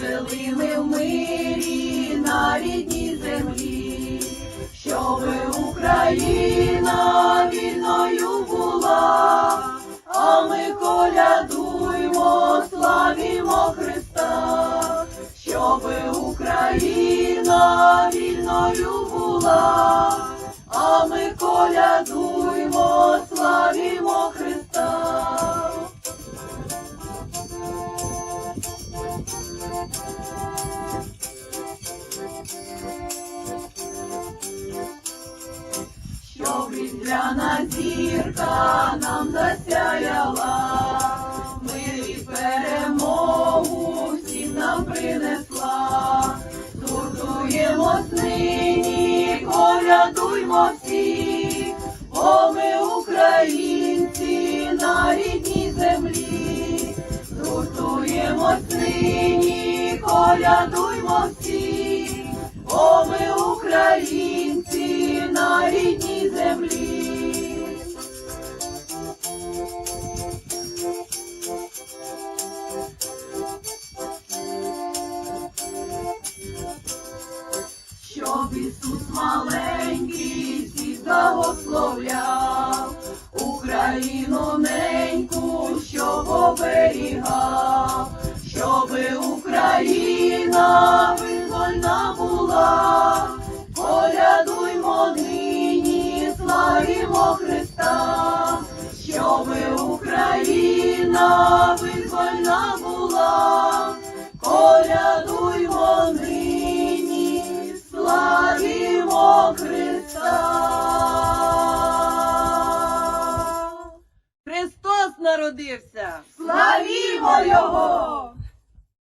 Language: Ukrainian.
жили ми в мирі на рідній землі, щоб Україна вільною була, а ми колядуймо, славімо Христа, щоб Україна вільною була, а ми колядуймо, славімо Христа. Різдвяна зірка нам засяяла, мир і перемогу всім нам принесла. Згуртуємось нині, колядуймо всі, бо ми українці на рідній землі. Згуртуємось нині, колядуймо всі, бо ми українці землі. Щоб Ісус маленький всіх благословляв, Христа, щоби Україна визвольна була, колядуймо нині, славімо Христа. Христос народився! Славімо Його!